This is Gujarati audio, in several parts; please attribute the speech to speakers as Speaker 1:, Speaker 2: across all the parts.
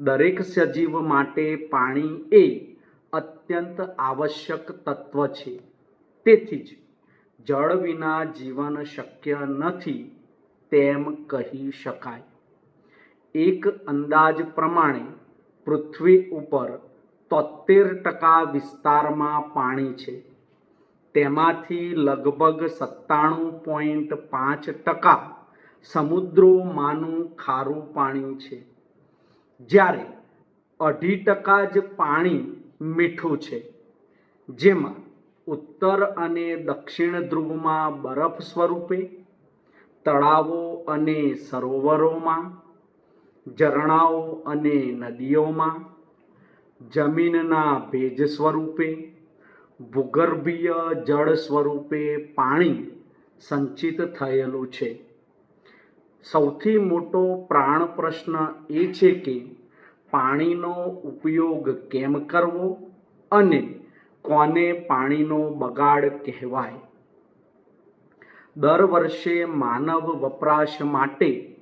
Speaker 1: દરેક સજીવ માટે પાણી એ અત્યંત આવશ્યક તત્વ છે. તેથી જ જળ વિના જીવન શક્ય નથી તેમ કહી શકાય. એક અંદાજ પ્રમાણે પૃથ્વી ઉપર તોતેર ટકા વિસ્તારમાં પાણી છે. તેમાંથી લગભગ સત્તાણું પોઈન્ટ પાંચ ટકા સમુદ્રોમાંનું ખારું પાણી છે. જ્યારે અઢી ટકા જ પાણી મીઠું છે, જેમાં ઉત્તર અને દક્ષિણ ધ્રુવમાં બરફ સ્વરૂપે, તળાવો અને સરોવરોમાં, ઝરણાઓ અને નદીઓમાં, જમીનના ભેજ સ્વરૂપે, ભૂગર્ભીય જળ સ્વરૂપે પાણી સંચિત થયેલું છે. સૌથી મોટો પ્રાણ પ્રશ્ન એ છે કે પાણીનો ઉપયોગ કેમ કરવો અને કોને પાણીનો બગાડ કહેવાય? દર વર્ષે માનવ વપરાશ માટે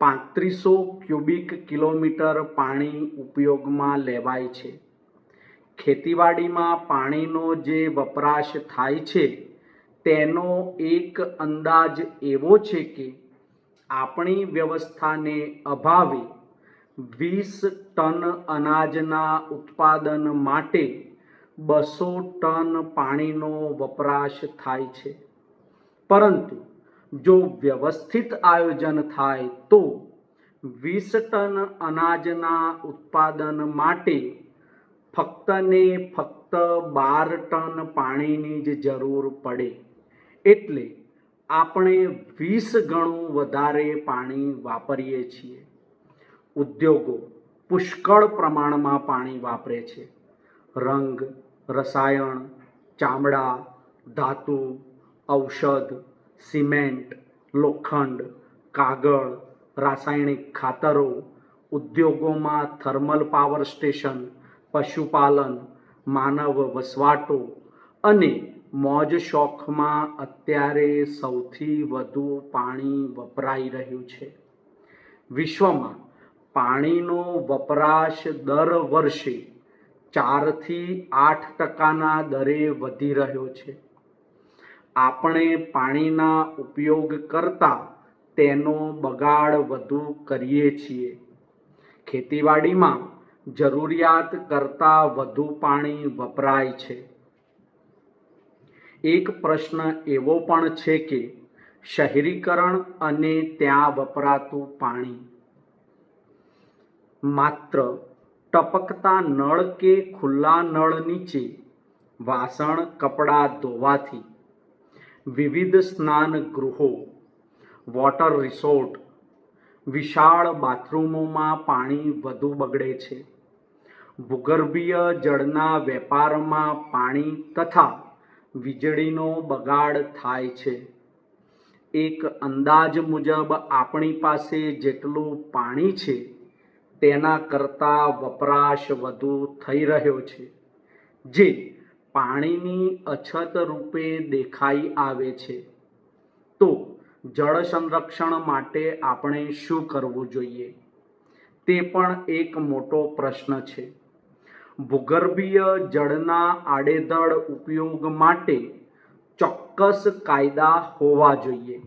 Speaker 1: પાંત્રીસો ક્યુબિક કિલોમીટર પાણી ઉપયોગમાં લેવાય છે. ખેતીવાડીમાં પાણીનો જે વપરાશ થાય છે, તેનો એક અંદાજ એવો છે કે આપણી વ્યવસ્થાને અભાવે વીસ ટન અનાજના ઉત્પાદન માટે બસો ટન પાણીનો વપરાશ થાય છે. પરંતુ જો વ્યવસ્થિત આયોજન થાય તો વીસ ટન અનાજના ઉત્પાદન માટે ફક્ત ને ફક્ત બાર ટન પાણીની જ જરૂર પડે. એટલે આપણે વીસ ગણું વધારે પાણી વાપરીએ છીએ. ઉદ્યોગો પુષ્કળ પ્રમાણમાં પાણી વાપરે છે. રંગ, રસાયણ, ચામડા, ધાતુ, ઔષધ, સિમેન્ટ, લોખંડ, કાગળ, રાસાયણિક ખાતરો, ઉદ્યોગોમાં થર્મલ પાવર સ્ટેશન, પશુપાલન, માનવ વસવાટો અને મોજ શોખમાં અત્યારે સૌથી વધુ પાણી વપરાઈ રહ્યું છે. વિશ્વમાં પાણીનો વપરાશ દર વર્ષે ચારથી આઠ ટકાના દરે વધી રહ્યો છે. આપણે પાણીના ઉપયોગ કરતાં તેનો બગાડ વધુ કરીએ છીએ. ખેતીવાડીમાં જરૂરિયાત કરતાં વધુ પાણી વપરાય છે. એક પ્રશ્ન એવો પણ છે કે શહેરીકરણ અને ત્યાં વપરાતું પાણી માત્ર ટપકતા નળ કે ખુલ્લા નળ નીચે વાસણ, કપડાં ધોવાથી વિવિધ સ્નાન ગૃહો, વોટર રિસોર્ટ, વિશાળ બાથરૂમોમાં પાણી વધુ બગડે છે. ભૂગર્ભીય જળના વેપારમાં પાણી તથા વીજળીનો બગાડ થાય છે. એક અંદાજ મુજબ આપણી પાસે જેટલું પાણી છે, તેના કરતાં વપરાશ વધુ થઈ રહ્યો છે, જે પાણીની અછત રૂપે દેખાઈ આવે છે. તો જળ સંરક્ષણ માટે આપણે શું કરવું જોઈએ? તે પણ એક મોટો પ્રશ્ન છે. ભૂગર્ભીય જળના આડેધડ ઉપયોગ માટે ચોક્કસ કાયદા હોવા જોઈએ.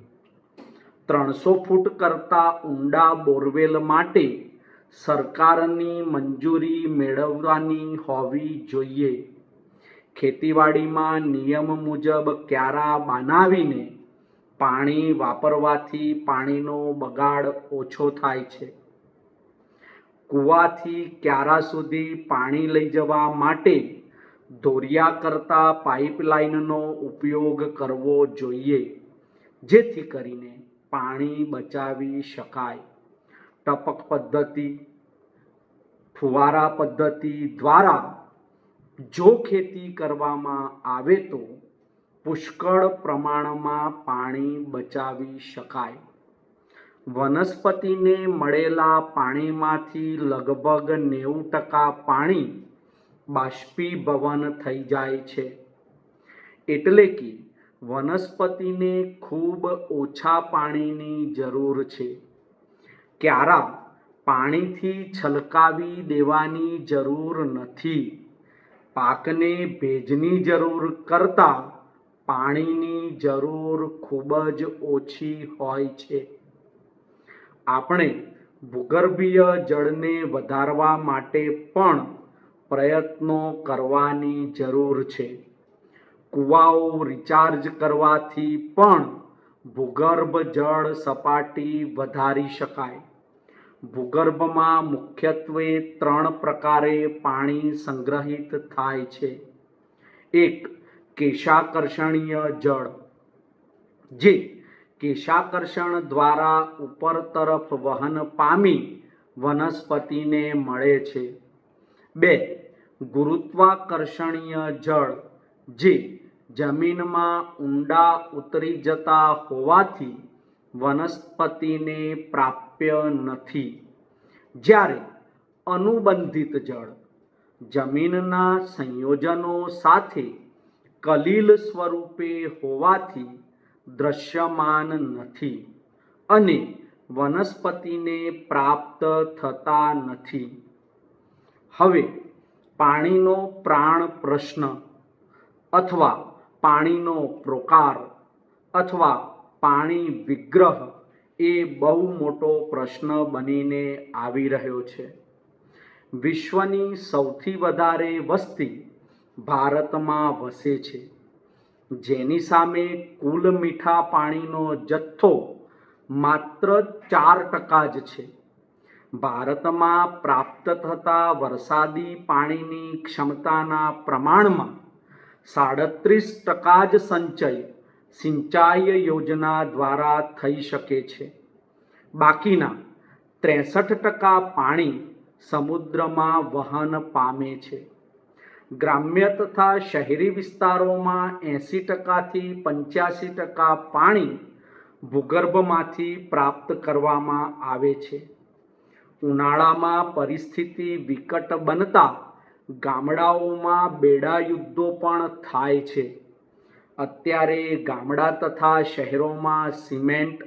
Speaker 1: ત્રણસો ફૂટ કરતાં ઊંડા બોરવેલ માટે સરકારની મંજૂરી મેળવવાની હોવી જોઈએ. ખેતીવાડીમાં નિયમ મુજબ ક્યારા બનાવીને પાણી વાપરવાથી પાણીનો બગાડ ઓછો થાય છે. કૂવાથી ક્યારા સુધી પાણી લઈ જવા માટે ધોરિયા કરતા પાઇપલાઇનનો ઉપયોગ કરવો જોઈએ, જેથી કરીને પાણી બચાવી શકાય. ટપક પદ્ધતિ, ફુવારા પદ્ધતિ દ્વારા જો ખેતી કરવામાં આવે તો પુષ્કળ પ્રમાણમાં પાણી બચાવી શકાય. વનસ્પતિને મળેલા પાણીમાંથી લગભગ નેવું ટકા પાણી બાષ્પીભવન થઈ જાય છે. એટલે કે વનસ્પતિને ખૂબ ઓછા પાણીની જરૂર છે. ક્યારા પાણીથી છલકાવી દેવાની જરૂર નથી. પાકને ભેજની જરૂર કરતાં પાણીની જરૂર ખૂબ જ ઓછી હોય છે. આપણે ભૂગર્ભીય જળને વધારવા માટે પણ પ્રયત્નો કરવાની જરૂર છે. કૂવાઓ રિચાર્જ કરવાથી પણ ભૂગર્ભ જળ સપાટી વધારી શકાય. ભૂગર્ભમાં મુખ્યત્વે ત્રણ પ્રકારે પાણી સંગ્રહિત થાય છે. એક કેશાકર્ષણીય જળ, જે કેશાકર્ષણ દ્વારા ઉપર તરફ વહન પામી વનસ્પતિને મળે છે. બે, ગુરુત્વાકર્ષણીય જળ જે જમીનમાં ઊંડા ઉતરી જતા હોવાથી વનસ્પતિને પ્રાપ્ય નથી. જ્યારે અનુબંધિત જળ જમીનના સંયોજનો સાથે કલીલ સ્વરૂપે હોવાથી દ્રશ્યમાન નથી અને વનસ્પતિને પ્રાપ્ત થતા નથી. હવે પાણીનો પ્રાણ પ્રશ્ન અથવા પાણીનો પ્રોકાર અથવા પાણી વિગ્રહ એ બહુ મોટો પ્રશ્ન બનીને આવી રહ્યો છે. વિશ્વની સૌથી વધારે વસ્તી ભારતમાં વસે છે. જેની સામે કુલ મીઠા પાણીનો જથ્થો માત્ર ચાર ટકા જ છે. ભારતમાં પ્રાપ્ત થતા વરસાદી પાણીની ક્ષમતાના પ્રમાણમાં સાડત્રીસ ટકા જ સંચય સિંચાઈ યોજના દ્વારા થઈ શકે છે. બાકીના ત્રેસઠ ટકા પાણી સમુદ્રમાં વહન પામે છે. ગ્રામ્ય તથા શહેરી વિસ્તારોમાં એંસી ટકાથી પંચ્યાસી ટકા પાણી ભૂગર્ભમાંથી પ્રાપ્ત કરવામાં આવે છે. ઉનાળામાં પરિસ્થિતિ વિકટ બનતા ગામડાઓમાં બેડા યુદ્ધો પણ થાય છે. અત્યારે ગામડા તથા શહેરોમાં સિમેન્ટ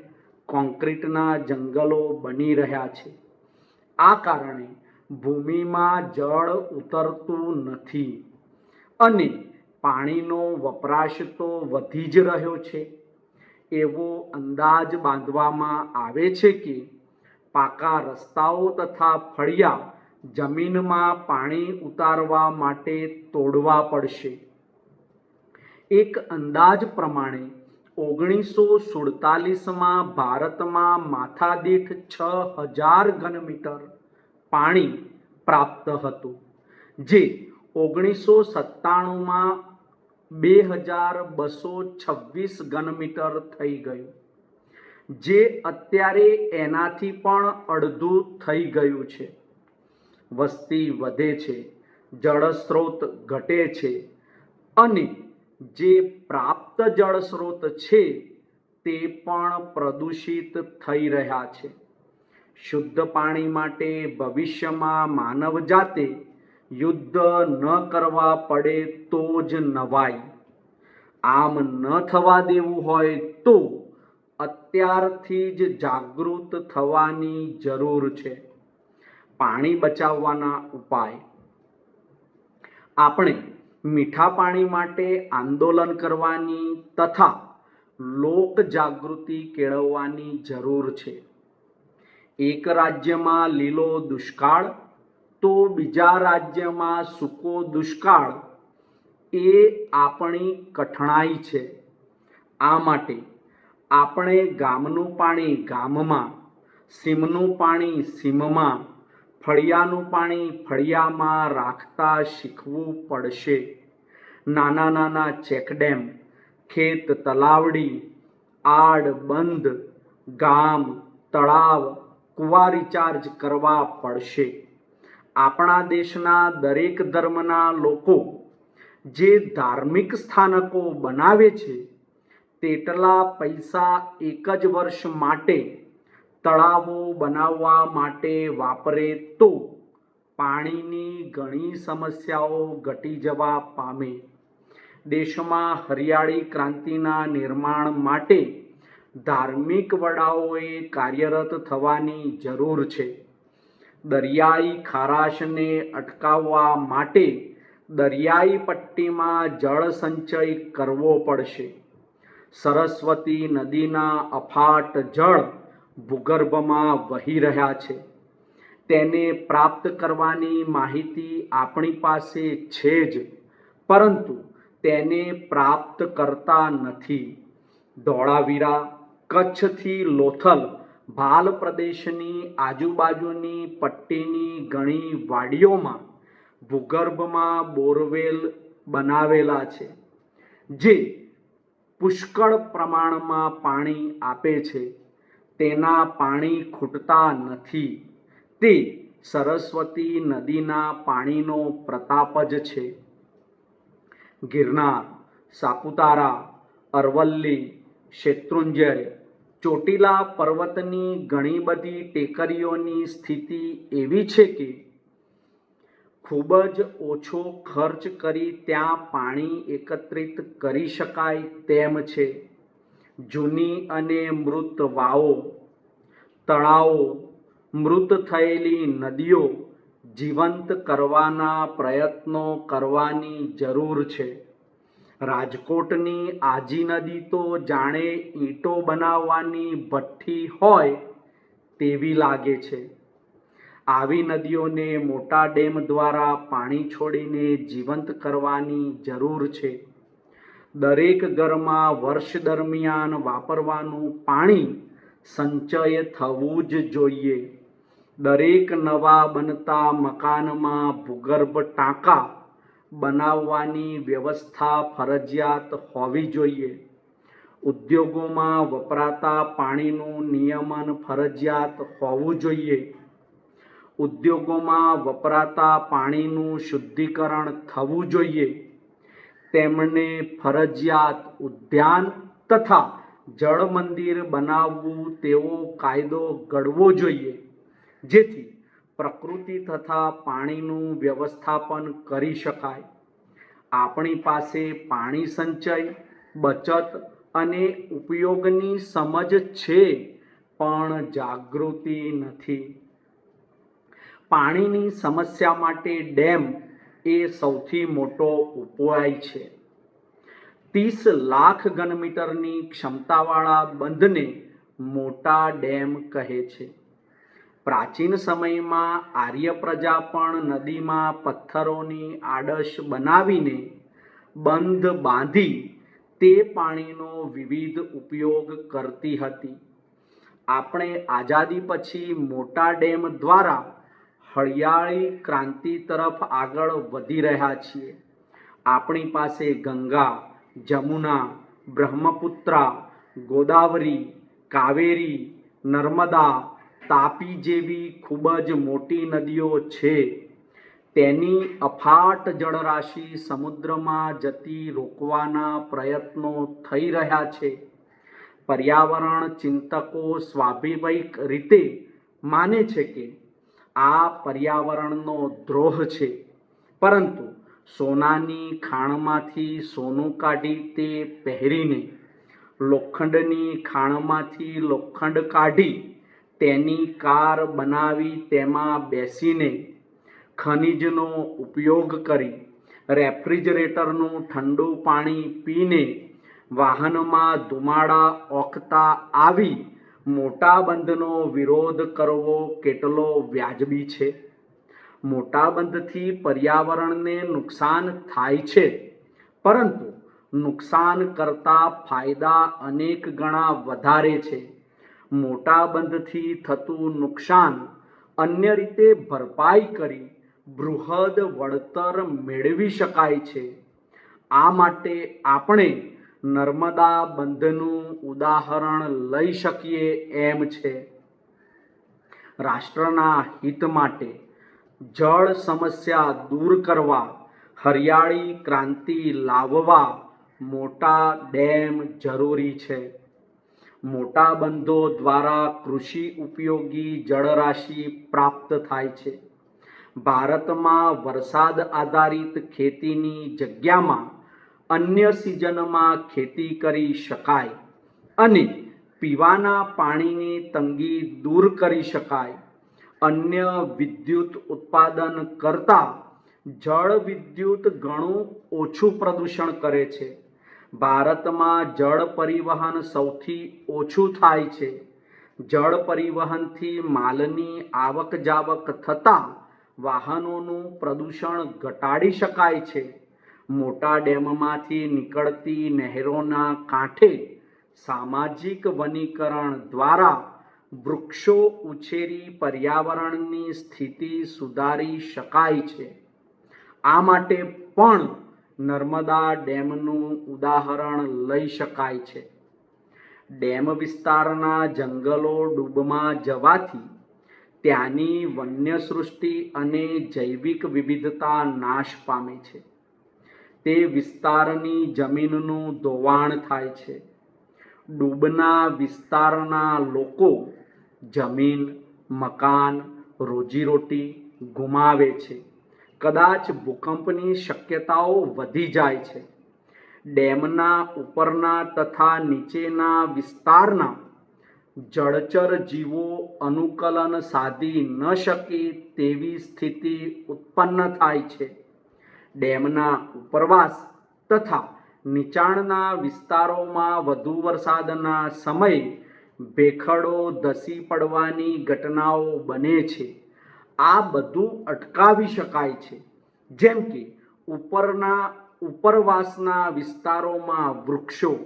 Speaker 1: કોન્ક્રીટના જંગલો બની રહ્યા છે. આ કારણે ભૂમિમાં જળ ઉતરતું નથી અને પાણીનો વપરાશ તો વધી જ રહ્યો છે. એવો અંદાજ બાંધવામાં આવે છે કે પાકા રસ્તાઓ તથા ફળિયા જમીનમાં પાણી ઉતારવા માટે તોડવા પડશે. એક અંદાજ પ્રમાણે ઓગણીસો સુડતાલીસમાં ભારતમાં માથાદીઠ છ હજાર ઘનમીટર પાણી પ્રાપ્ત હતું, જે ઓગણીસો સત્તાણુંમાં બે હજાર બસો છવ્વીસ ઘનમીટર થઈ ગયું, જે અત્યારે એનાથી પણ અડધું થઈ ગયું છે. વસ્તી વધે છે જળ સ્ત્રોત ઘટે છે અને જે પ્રાપ્ત જળ સ્ત્રોત છે તે પણ પ્રદૂષિત થઈ રહ્યા છે. શુદ્ધ પાણી માટે ભવિષ્યમાં માનવ જાતે યુદ્ધ ન કરવા પડે તો જ નવાય. આમ ન થવા દેવું હોય તો અત્યારથી જ જાગૃત થવાની જરૂર છે. પાણી બચાવવાના ઉપાય. આપણે મીઠા પાણી માટે આંદોલન કરવાની તથા લોક જાગૃતિ કેળવવાની જરૂર છે. એક રાજ્યમાં લીલો દુષ્કાળ, તો બીજા રાજ્યમાં સૂકો દુષ્કાળ, એ આપણી કઠણાઈ છે. આ માટે આપણે ગામનું પાણી ગામમાં, સીમનું પાણી સીમમાં, ફળિયાનું પાણી ફળિયામાં રાખતા શીખવું પડશે. નાના નાના ચેકડેમ ખેત તલાવડી, આડ બંધ, ગામ, તળાવ કૂવા રિચાર્જ કરવા પડશે. આપણા દેશના દરેક ધર્મના લોકો જે ધાર્મિક સ્થાનકો બનાવે છે, તેટલા પૈસા એક જ વર્ષ માટે તળાવો બનાવવા માટે વાપરે તો પાણીની ઘણી સમસ્યાઓ ઘટી જવા પામે. દેશમાં હરિયાળી ક્રાંતિના નિર્માણ માટે ધાર્મિક વડાઓએ કાર્યરત થવાની જરૂર છે. દરિયાઈ ખારાશને અટકાવવા માટે દરિયાઈ પટ્ટીમાં જળ સંચય કરવો પડશે. સરસ્વતી નદીના અફાટ જળ ભૂગર્ભમાં વહી રહ્યા છે. તેને પ્રાપ્ત કરવાની માહિતી આપણી પાસે છે જ, પરંતુ તેને પ્રાપ્ત કરતા નથી. ધોળાવીરા કચ્છથી લોથલ, ભાલ પ્રદેશની આજુબાજુની પટ્ટીની ઘણી વાડીઓમાં ભૂગર્ભમાં બોરવેલ બનાવેલા છે, જે પુષ્કળ પ્રમાણમાં પાણી આપે છે. તેના પાણી ખૂટતા નથી. તે સરસ્વતી નદીના પાણીનો પ્રતાપ જ છે. ગિરનાર, સાપુતારા, અરવલ્લી શેત્રુંજય ચોટીલા પર્વતની ઘણી બધી ટેકરીઓની સ્થિતિ એવી છે કે ખૂબ જ ઓછો ખર્ચ કરી ત્યાં પાણી એકત્રિત કરી શકાય તેમ છે. જૂની અને મૃત વાવો, તળાવો, મૃત થયેલી નદીઓ જીવંત કરવાના પ્રયત્નો કરવાની જરૂર છે. રાજકોટની આજી નદી તો જાણે ઈંટો બનાવવાની ભઠ્ઠી હોય તેવી લાગે છે. આવી નદીઓને મોટા ડેમ દ્વારા પાણી છોડીને જીવંત કરવાની જરૂર છે. દરેક ઘરમાં વર્ષ દરમિયાન વાપરવાનું પાણી સંચય થવું જ જોઈએ. દરેક નવા બનતા મકાનમાં ભૂગર્ભ ટાંકા બનાવવાની વ્યવસ્થા ફરજિયાત હોવી જોઈએ. ઉદ્યોગોમાં વપરાતા પાણીનું નિયમન ફરજિયાત હોવું જોઈએ. ઉદ્યોગોમાં વપરાતા પાણીનું શુદ્ધિકરણ થવું જોઈએ. તેમણે ફરજિયાત ઉદ્યાન તથા જળ મંદિર બનાવવું તેવો કાયદો ઘડવો જોઈએ. જેથી પ્રકૃતિ તથા પાણીનું વ્યવસ્થાપન કરી શકાય. આપણી પાસે પાણી સંચય, બચત અને ઉપયોગની સમજ છે, પણ જાગૃતિ નથી. પાણીની સમસ્યા માટે ડેમ એ સૌથી મોટો ઉપાય છે. ત્રીસ લાખ ઘનમીટરની ક્ષમતાવાળા બંધને મોટા ડેમ કહે છે. પ્રાચીન સમયમાં આર્ય પ્રજા પણ નદીમાં પથ્થરોની આડશ બનાવીને બંધ બાંધી તે પાણીનો વિવિધ ઉપયોગ કરતી હતી. આપણે આઝાદી પછી મોટા ડેમ દ્વારા હળિયાળી ક્રાંતિ તરફ આગળ વધી રહ્યા છીએ. આપણી પાસે ગંગા, જમુના, બ્રહ્મપુત્રા, ગોદાવરી, કાવેરી, નર્મદા તાપી જેવી ખૂબ જ મોટી નદીઓ છે. તેની અફાટ જળરાશિ સમુદ્રમાં જતી રોકવાના પ્રયત્નો થઈ રહ્યા છે. પર્યાવરણ ચિંતકો સ્વાભાવિક રીતે માને છે કે આ પર્યાવરણનો દ્રોહ છે. પરંતુ સોનાની ખાણમાંથી સોનું કાઢી તે પહેરીને લોખંડની ખાણમાંથી લોખંડ કાઢી તેની કાર બનાવી તેમાં બેસીને ખનિજનો ઉપયોગ કરી રેફ્રિજરેટરનું ઠંડુ પાણી પીને વાહનમાં ધુમાડા ઓકતા આવી મોટા બંધનો વિરોધ કરવો કેટલો વ્યાજબી છે? મોટા બંધથી પર્યાવરણને નુકસાન થાય છે, પરંતુ નુકસાન કરતા ફાયદા અનેક ગણા વધારે છે. મોટા બંધથી થતું નુકસાન અન્ય રીતે ભરપાઈ કરી બૃહદ વળતર મેળવી શકાય છે. આ માટે આપણે નર્મદા બંધનું ઉદાહરણ લઈ શકીએ એમ છે. રાષ્ટ્રના હિત માટે જળ સમસ્યા દૂર કરવા, હરિયાળી ક્રાંતિ લાવવા મોટા ડેમ જરૂરી છે. મોટા બંધો દ્વારા કૃષિ ઉપયોગી જળરાશિ પ્રાપ્ત થાય છે. ભારતમાં વરસાદ આધારિત ખેતીની જગ્યામાં અન્ય સિઝનમાં ખેતી કરી શકાય અને પીવાના પાણીની તંગી દૂર કરી શકાય. અન્ય વિદ્યુત ઉત્પાદન કરતાં જળ વિદ્યુત ઘણું ઓછું પ્રદૂષણ કરે છે. ભારતમાં જળ પરિવહન સૌથી ઓછું થાય છે. જળ પરિવહનથી માલની આવક જાવક થતાં વાહનોનું પ્રદૂષણ ઘટાડી શકાય છે. મોટા ડેમમાંથી નીકળતી નહેરોના કાંઠે સામાજિક વનીકરણ દ્વારા વૃક્ષો ઉછેરી પર્યાવરણની સ્થિતિ સુધારી શકાય છે. આ માટે પણ નર્મદા ડેમનું ઉદાહરણ લઈ શકાય છે. ડેમ વિસ્તારના જંગલો ડૂબમાં જવાથી ત્યાંની વન્ય સૃષ્ટિ અને જૈવિક વિવિધતા નાશ પામે છે. તે વિસ્તારની જમીનનું ધોવાણ થાય છે. ડૂબના વિસ્તારના લોકો જમીન, મકાન રોજીરોટી ગુમાવે છે. કદાચ ભૂકંપની શક્યતાઓ વધી જાય છે. ડેમના ઉપરના તથા નીચેના વિસ્તારના જળચર જીવો અનુકલન સાધી ન શકે તેવી સ્થિતિ ઉત્પન્ન થાય છે. ડેમના ઉપરવાસ તથા નીચાણના વિસ્તારોમાં વધુ વરસાદના સમયે ભેખડો ધસી પડવાની ઘટનાઓ બને છે. આ બધું અટકાવી શકાય છે. જેમ કે ઉપરના, ઉપરવાસના વિસ્તારોમાં વૃક્ષો,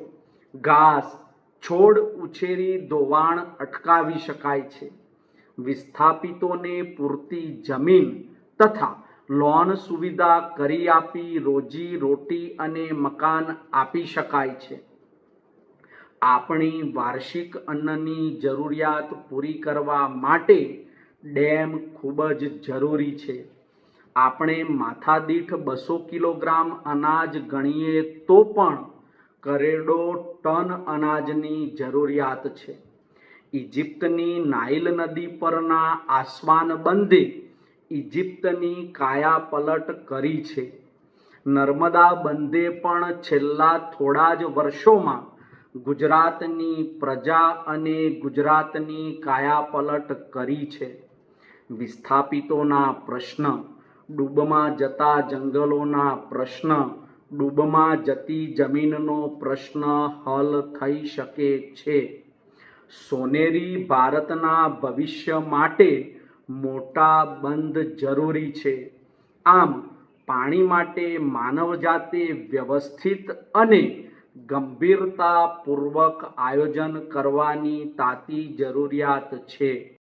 Speaker 1: ઘાસ, છોડ ઉછેરી ધોવાણ અટકાવી શકાય છે. વિસ્થાપિતોને પૂરતી જમીન તથા લોન સુવિધા કરી આપી રોજી, રોટી અને મકાન આપી શકાય છે. આપણી વાર્ષિક અન્નની જરૂરિયાત પૂરી કરવા માટે ડેમ ખૂબ જ જરૂરી છે. આપણે માથાદીઠ બસો કિલોગ્રામ અનાજ ગણીએ તો પણ કરેડો ટન અનાજની જરૂરિયાત છે. ઇજિપ્તની નાઇલ નદી પરના આસમાન બંધે ઇજિપ્તની કાયાપલટ કરી છે. નર્મદા બંધે પણ છેલ્લા થોડા જ વર્ષોમાં ગુજરાતની પ્રજા અને ગુજરાતની કાયાપલટ કરી છે. વિસ્થાપિતોના પ્રશ્ન, ડૂબમાં જતા જંગલોના પ્રશ્ન, ડૂબમાં જતી જમીનનો પ્રશ્ન હલ થઈ શકે છે. સોનેરી ભારતના ભવિષ્ય માટે મોટા બંધ જરૂરી છે. આમ, પાણી માટે માનવજાતે વ્યવસ્થિત અને ગંભીરતાપૂર્વક આયોજન કરવાની તાતી જરૂરિયાત છે.